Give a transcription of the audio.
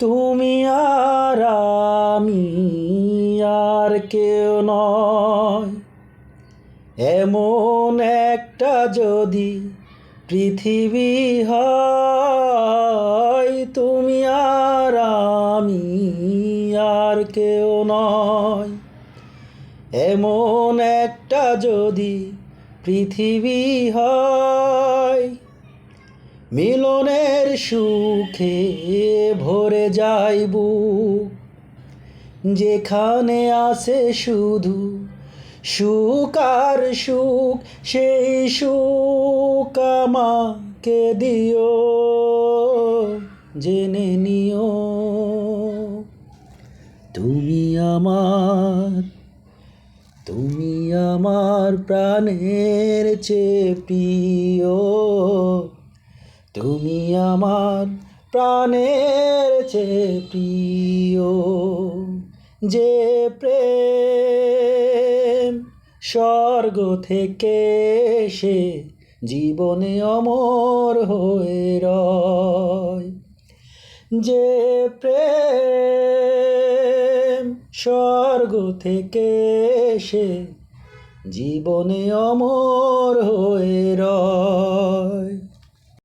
তুমি আর আমি আর কেউ নয়। এমন একটা যদি পৃথিবী হয়, তুমি আর আমি আর কেউ নয়। এমন একটা যদি পৃথিবী হয় মিলনের সুখে ভরে যাইব যেখানে আছে শুধু সুখ আর সুখ, সেই সুখ আমাকে দিও, জেনে নিও। তুমি আমার তুমি আমার প্রাণের চেয়ে প্রিয়। তুমি আমার প্রাণের চেয়ে প্রিয়, যে প্রেম স্বর্গ থেকে সে জীবনে অমর হয়ে রয়। যে প্রেম স্বর্গ থেকে সে জীবনে অমর হয়ে রয়।